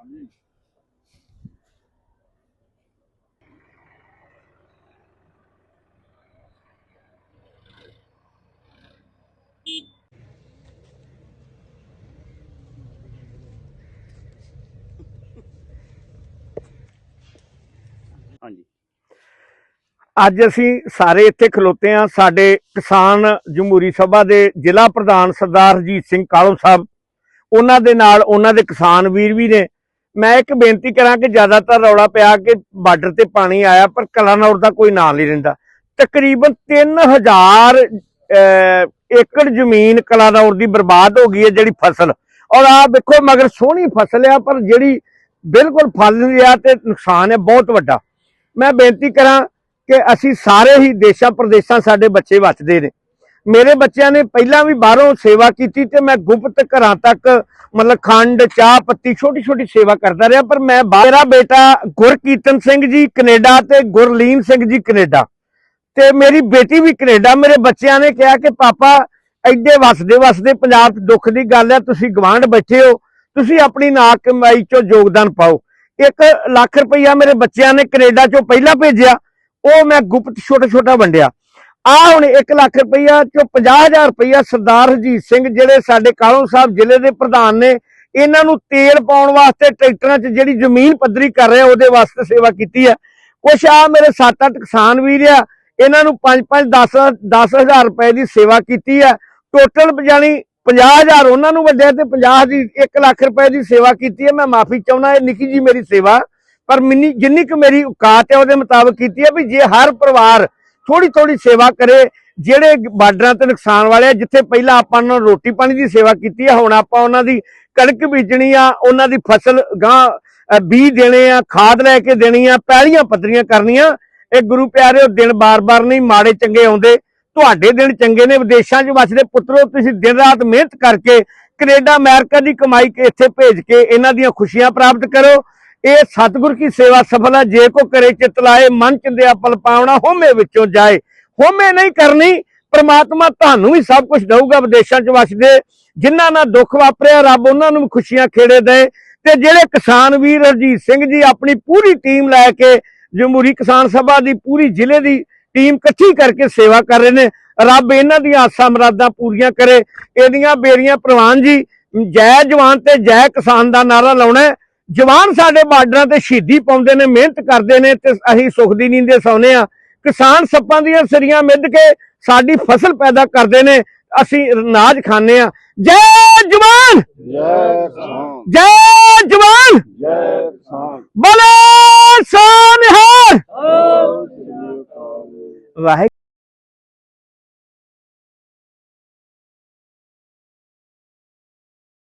ਹਾਂਜੀ। ਅੱਜ ਅਸੀਂ ਸਾਰੇ ਇੱਥੇ ਖਲੋਤੇ ਆ ਸਾਡੇ ਕਿਸਾਨ ਜਮਹੂਰੀ ਸਭਾ ਦੇ ਜ਼ਿਲ੍ਹਾ ਪ੍ਰਧਾਨ ਸਰਦਾਰ ਹਰਜੀਤ ਸਿੰਘ ਕਾਲੋ ਸਾਹਿਬ। ਉਹਨਾਂ ਦੇ ਨਾਲ ਉਹਨਾਂ ਦੇ ਕਿਸਾਨ ਵੀਰ ਵੀ ਨੇ ਮੈਂ ਇੱਕ ਬੇਨਤੀ ਕਰਾਂ ਕਿ ਜ਼ਿਆਦਾਤਰ ਰੌਲਾ ਪਿਆ ਕਿ ਬਾਰਡਰ ਤੇ ਪਾਣੀ ਆਇਆ ਪਰ ਕਲਾਨੌਰ ਦਾ ਕੋਈ ਨਾਂ ਨਹੀਂ ਰਹਿੰਦਾ। ਤਕਰੀਬਨ 3000 ਅਹ, ਏਕੜ ਜ਼ਮੀਨ ਕਲਾਨੌਰ ਦੀ ਬਰਬਾਦ ਹੋ ਗਈ ਹੈ ਜਿਹੜੀ ਫਸਲ। ਔਰ ਆ ਵੇਖੋ ਮਗਰ ਸੋਹਣੀ ਫਸਲ ਆ ਪਰ ਜਿਹੜੀ ਬਿਲਕੁਲ ਫਲ ਨਹੀਂ ਰਿਹਾ ਤੇ ਨੁਕਸਾਨ ਹੈ ਬਹੁਤ ਵੱਡਾ। ਮੈਂ ਬੇਨਤੀ ਕਰਾਂ ਕਿ ਅਸੀਂ ਸਾਰੇ ਹੀ ਦੇਸ਼ਾਂ ਪ੍ਰਦੇਸ਼ਾਂ ਸਾਡੇ ਬੱਚੇ ਬਚਦੇ ਨੇ। ਮੇਰੇ ਬੱਚਿਆਂ ਨੇ ਪਹਿਲਾਂ ਵੀ ਬਾਹਰੋਂ ਸੇਵਾ ਕੀਤੀ ਤੇ ਮੈਂ ਗੁਪਤ ਘਰਾਂ ਤੱਕ, ਮਤਲਬ ਖੰਡ, ਚਾਹ, ਪੱਤੀ ਛੋਟੀ ਛੋਟੀ ਸੇਵਾ ਕਰਦਾ ਰਿਹਾ, ਪਰ ਮੈਂ ਮੇਰਾ ਬੇਟਾ ਗੁਰਕੀਰਤਨ ਸਿੰਘ ਜੀ ਕੈਨੇਡਾ ਤੇ ਗੁਰਲੀਨ ਸਿੰਘ ਜੀ ਕੈਨੇਡਾ। ਤੇ ਮੇਰੀ ਬੇਟੀ ਵੀ ਕੈਨੇਡਾ। ਮੇਰੇ ਬੱਚਿਆਂ ਨੇ ਕਿਹਾ ਕਿ ਪਾਪਾ, ਐਡੇ ਵਸਦੇ ਵਸਦੇ ਪੰਜਾਬ 'ਚ ਦੁੱਖ ਦੀ ਗੱਲ ਹੈ ਤੁਸੀਂ ਗਵਾਂਢ ਬੈਠੇ ਹੋ, ਤੁਸੀਂ ਆਪਣੀ ਨਾ ਕਮਾਈ 'ਚੋਂ ਯੋਗਦਾਨ ਪਾਓ। 1 ਲੱਖ ਰੁਪਈਆ ਮੇਰੇ ਬੱਚਿਆਂ ਨੇ ਕੈਨੇਡਾ 'ਚੋਂ ਪਹਿਲਾਂ ਭੇਜਿਆ, ਉਹ ਮੈਂ ਗੁਪਤ ਛੋਟਾ ਛੋਟਾ ਵੰਡਿਆ। ਆ ਹੁਣ 1 ਲੱਖ ਰੁਪਈਆ ਚੋਂ 50000 ਰੁਪਈਆ ਸਰਦਾਰ ਹਰਜੀਤ ਸਿੰਘ ਜਿਹੜੇ ਸਾਡੇ ਕਾਲੋਂ ਸਾਹਿਬ ਜ਼ਿਲ੍ਹੇ ਦੇ ਪ੍ਰਧਾਨ ਨੇ, ਇਹਨਾਂ ਨੂੰ ਤੇਲ ਪਾਉਣ ਵਾਸਤੇ ਟਰੈਕਟਰਾਂ 'ਚ ਜਿਹੜੀ ਜ਼ਮੀਨ ਪੱਧਰੀ ਕਰ ਰਿਹਾ ਉਹਦੇ ਵਾਸਤੇ ਸੇਵਾ ਕੀਤੀ ਹੈ ਕੁਛ ਆ ਮੇਰੇ 7-8 ਕਿਸਾਨ ਵੀਰ ਆ, ਇਹਨਾਂ ਨੂੰ 5-5 10 10000 ਰੁਪਏ ਦੀ ਸੇਵਾ ਕੀਤੀ ਹੈ ਟੋਟਲ ਜਾਨੀ 50000 ਉਹਨਾਂ ਨੂੰ ਵੱਡਿਆ ਤੇ 50 ਦੀ 1 ਲੱਖ ਰੁਪਏ ਦੀ ਸੇਵਾ ਕੀਤੀ ਹੈ ਮੈਂ ਮਾਫੀ ਚਾਹੁੰਦਾ, ਇਹ ਨਿੱਕੀ ਜੀ ਮੇਰੀ ਸੇਵਾ, ਪਰ ਮਿੰਨੀ, ਜਿੰਨੀ ਕੁ ਮੇਰੀ ਔਕਾਤ ਹੈ ਉਹਦੇ ਮੁਤਾਬਕ ਕੀਤੀ ਹੈ ਵੀ ਜੇ ਹਰ ਪਰਿਵਾਰ ਥੋੜੀ ਥੋੜੀ ਸੇਵਾ ਕਰੇ, ਜਿਹੜੇ ਬਾਰਡਰਾਂ ਤੇ ਨੁਕਸਾਨ ਵਾਲੇ ਆ, ਜਿੱਥੇ ਪਹਿਲਾਂ ਆਪਾਂ ਨੂੰ ਰੋਟੀ ਪਾਣੀ ਦੀ ਸੇਵਾ ਕੀਤੀ ਹੈ ਹੁਣ ਆਪਾਂ ਉਹਨਾਂ ਦੀ ਕਣਕ ਬੀਜਣੀ ਆ, ਉਹਨਾਂ ਦੀ ਫਸਲ ਗਾਂ ਬੀਜ ਦੇਣੇ ਆ, ਖਾਦ ਲੈ ਕੇ ਦੇਣੀ ਆ ਪਹਿਲੀਆਂ ਪੱਧਰੀਆਂ ਕਰਨੀਆਂ। ਇਹ ਗੁਰੂ ਪਿਆਰਿਓ, ਦਿਨ ਬਾਰ-ਬਾਰ ਨਹੀਂ ਮਾੜੇ ਚੰਗੇ ਆਉਂਦੇ। ਤੁਹਾਡੇ ਦਿਨ ਚੰਗੇ ਨੇ, ਵਿਦੇਸ਼ਾਂ 'ਚ ਵਸਦੇ ਪੁੱਤਰੋ, ਤੁਸੀਂ ਦਿਨ ਰਾਤ ਮਿਹਨਤ ਕਰਕੇ ਕੈਨੇਡਾ, ਅਮਰੀਕਾ ਦੀ ਕਮਾਈ ਕੇ ਇੱਥੇ ਭੇਜ ਕੇ ਇਹਨਾਂ ਦੀਆਂ ਖੁਸ਼ੀਆਂ ਪ੍ਰਾਪਤ ਕਰੋ। ਇਹ ਸਤਿਗੁਰ ਕੀ ਸੇਵਾ ਸਫਲ ਹੈ? ਜੇ ਕੋ ਕਰੇ ਚਿਤ ਲਾਏ, ਮਨ ਚਿੰਦਿਆ ਪਲ ਪਾਉਣਾ ਹੋਮੇ ਵਿੱਚੋਂ ਜਾਏ। ਹੋਮੇ ਨਹੀਂ ਕਰਨੀ, ਪ੍ਰਮਾਤਮਾ ਤੁਹਾਨੂੰ ਵੀ ਸਭ ਕੁਝ ਦਊਗਾ, ਵਿਦੇਸ਼ਾਂ 'ਚ ਵਸਦੇ ਜਿਨ੍ਹਾਂ ਨਾਲ ਦੁੱਖ ਵਾਪਰਿਆ, ਰੱਬ ਉਹਨਾਂ ਨੂੰ ਵੀ ਖੁਸ਼ੀਆਂ ਖੇੜੇ ਦੇ। ਤੇ ਜਿਹੜੇ ਕਿਸਾਨ ਵੀਰ ਹਰਜੀਤ ਸਿੰਘ ਜੀ ਆਪਣੀ ਪੂਰੀ ਟੀਮ ਲੈ ਕੇ, ਜਮਹੂਰੀ ਕਿਸਾਨ ਸਭਾ ਦੀ, ਪੂਰੀ ਜ਼ਿਲ੍ਹੇ ਦੀ ਟੀਮ ਇਕੱਠੀ ਕਰਕੇ ਸੇਵਾ ਕਰ ਰਹੇ ਨੇ। ਰੱਬ ਇਹਨਾਂ ਦੀਆਂ ਆਸਾਂ ਮੁਰਾਦਾਂ ਪੂਰੀਆਂ ਕਰੇ। ਇਹਦੀਆਂ ਬੇਰੀਆਂ ਪ੍ਰਵਾਨ ਜੀ, ਜੈ ਜਵਾਨ ਤੇ ਜੈ ਕਿਸਾਨ ਦਾ ਨਾਰਾ ਲਾਉਣਾ ਜਵਾਨ ਸਾਡੇ ਬਾਰਡਰਾਂ ਤੇ ਸ਼ਹੀਦੀ ਪਾਉਂਦੇ ਨੇ ਮਿਹਨਤ ਕਰਦੇ ਨੇ ਤੇ ਅਸੀਂ ਸੁਖ ਦੀ ਨੀਂਦੇ ਸੌਨੇ ਆ ਕਿਸਾਨ ਸੱਪਾਂ ਦੀਆਂ ਸਰੀਆਂ ਮਿੱਧ ਕੇ ਸਾਡੀ ਫਸਲ ਪੈਦਾ ਕਰਦੇ ਨੇ ਅਸੀਂ ਅਨਾਜ ਖਾਣੇ ਆ ਜੈ ਜਵਾਨ! ਜੈ ਜਵਾਨ!